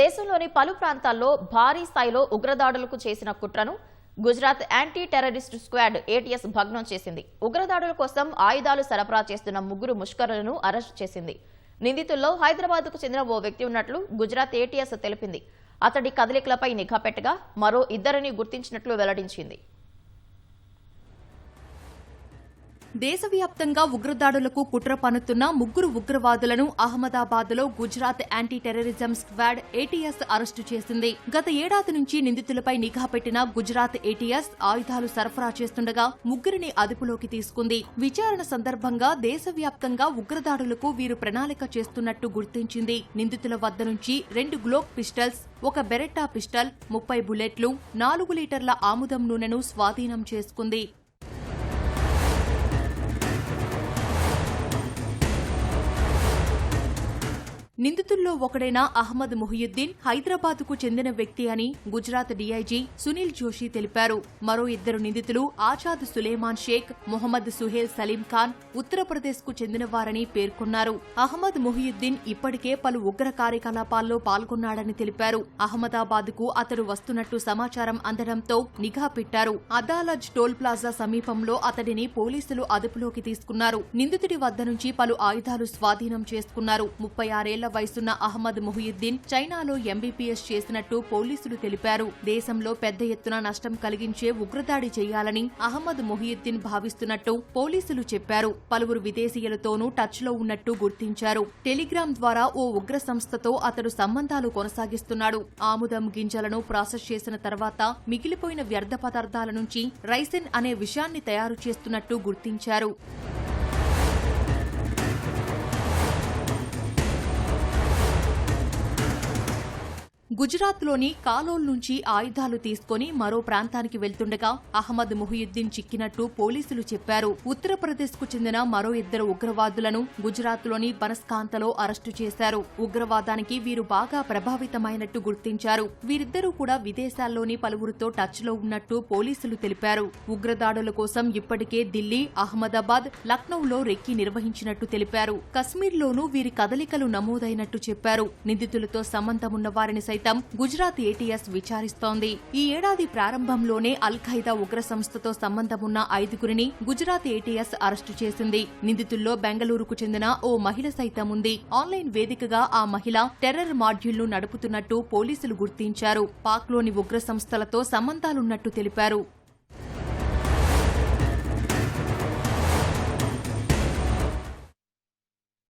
దేశంలోని పలు ప్రాంతాల్లో భారీ స్థాయిలో ఉగ్రదాడులకు చేసిన కుట్రను Gujarat anti terrorist squad ATS భగ్నం చేసింది. ఉగ్రదాడుల కోసం ఆయుధాలు సరఫరా చేస్తున్న ముగ్గురు ముష్కరులను అరెస్ట్ చేసింది. నిందితుల్లో హైదరాబాద్కు చెందిన ఓ వ్యక్తి ఉన్నట్లు గుజరాత్ ఏటీఎస్ తెలిపింది. అతడి కదలికలపై నిఘా పెట్టగా మరో ఇద్దరిని గుర్తించినట్లు వెల్లడించింది. దేశవ్యాప్తంగా ఉగ్రదాడులకు కుట్ర పన్నుతున్న ముగ్గురు ఉగ్రవాదులను అహ్మదాబాద్లో Gujarat anti terrorism squad ATS arrest చేసింది. గత ఏడాది నుంచి నిందితులపై నిఘా పెట్టిన గుజరాత్ ఏటీఎస్ ఆయుధాలు సరఫరా చేస్తుండగా ముగ్గురిని అదుపులోకి తీసుకుంది. విచారణ సందర్భంగా దేశవ్యాప్తంగా ఉగ్రదాడులకు వీరు ప్రణాళిక చేస్తున్నట్టు గుర్తించింది. నిందితుల వద్ద నుంచి రెండు గ్లోక్ పిస్టల్స్ ఒక బెరెట్టా పిస్టల్ ముప్పై బుల్లెట్లు నాలుగు లీటర్ల ఆముదం నూనెను స్వాధీనం చేసుకుంది. నిందితుల్లో ఒకడైన అహ్మద్ ముహియుద్దీన్ హైదరాబాద్కు చెందిన వ్యక్తి అని గుజరాత్ డీఐజీ సునీల్ జోషి తెలిపారు. మరో ఇద్దరు నిందితులు ఆజాద్ సులేమాన్ షేక్ మొహమ్మద్ సుహేల్ సలీం ఖాన్ ఉత్తరప్రదేశ్కు చెందినవారని పేర్కొన్నారు. అహ్మద్ ముహియుద్దీన్ ఇప్పటికే పలు ఉగ్ర కార్యకలాపాల్లో పాల్గొన్నాడని తెలిపారు. అహ్మదాబాద్కు అతడు వస్తున్నట్టు సమాచారం అందడంతో నిఘా పెట్టారు. అదాలజ్ టోల్ ప్లాజా సమీపంలో అతడిని పోలీసులు అదుపులోకి తీసుకున్నారు. నిందితుడి వద్ద నుంచి పలు ఆయుధాలు స్వాధీనం చేసుకున్నారు. ముప్పై ఆరేళ్ళ వయసున్న అహ్మద్ ముహియుద్దీన్ చైనాలో ఎంబీపీఎస్ చేసినట్టు పోలీసులు తెలిపారు. దేశంలో పెద్ద ఎత్తున నష్టం కలిగించే ఉగ్రదాడి చేయాలని అహ్మద్ ముహియుద్దీన్ భావిస్తున్నట్టు పోలీసులు చెప్పారు. పలువురు విదేశీయులతోనూ టచ్లో ఉన్నట్టు గుర్తించారు. టెలిగ్రామ్ ద్వారా ఓ ఉగ్ర సంస్థతో అతడు సంబంధాలు కొనసాగిస్తున్నాడు. ఆముదం గింజలను ప్రాసెస్ చేసిన తర్వాత మిగిలిపోయిన వ్యర్థ పదార్థాల నుంచి రైసిన్ అనే విషయాన్ని తయారు చేస్తున్నట్టు గుర్తించారు. గుజరాత్లోని కాలోల్ నుంచి ఆయుధాలు తీసుకుని మరో ప్రాంతానికి వెళ్తుండగా అహ్మద్ ముహియుద్దీన్ చిక్కినట్టు పోలీసులు చెప్పారు. ఉత్తరప్రదేశ్కు చెందిన మరో ఇద్దరు ఉగ్రవాదులను గుజరాత్లోని బనస్కాంతలో అరెస్టు చేశారు. ఉగ్రవాదానికి వీరు బాగా ప్రభావితమైనట్టు గుర్తించారు. వీరిద్దరూ కూడా విదేశాల్లోని పలువురితో టచ్లో ఉన్నట్టు పోలీసులు తెలిపారు. ఉగ్రదాడుల కోసం ఇప్పటికే ఢిల్లీ అహ్మదాబాద్ లక్నౌలో రెక్కి నిర్వహించినట్టు తెలిపారు. కశ్మీర్లోనూ వీరి కదలికలు నమోదైనట్టు చెప్పారు. నిందితులతో సంబంధమున్న వారిని సైతం గుజరాత్ ఏటీఎస్ విచారిస్తోంది. ఈ ఏడాది ప్రారంభంలోనే అల్ ఖైదా ఉగ్ర సంస్థతో సంబంధమున్న ఐదుగురిని గుజరాత్ ఏటీఎస్ అరెస్టు చేసింది. నిందితుల్లో బెంగళూరుకు చెందిన ఓ మహిళ సైతం ఉంది ఆన్లైన్ వేదికగా ఆ మహిళ టెర్రర్ మాడ్యూల్ను నడుపుతున్నట్టు పోలీసులు గుర్తించారు. పాక్లోని ఉగ్ర సంస్థలతో సంబంధాలున్నట్టు తెలిపారు.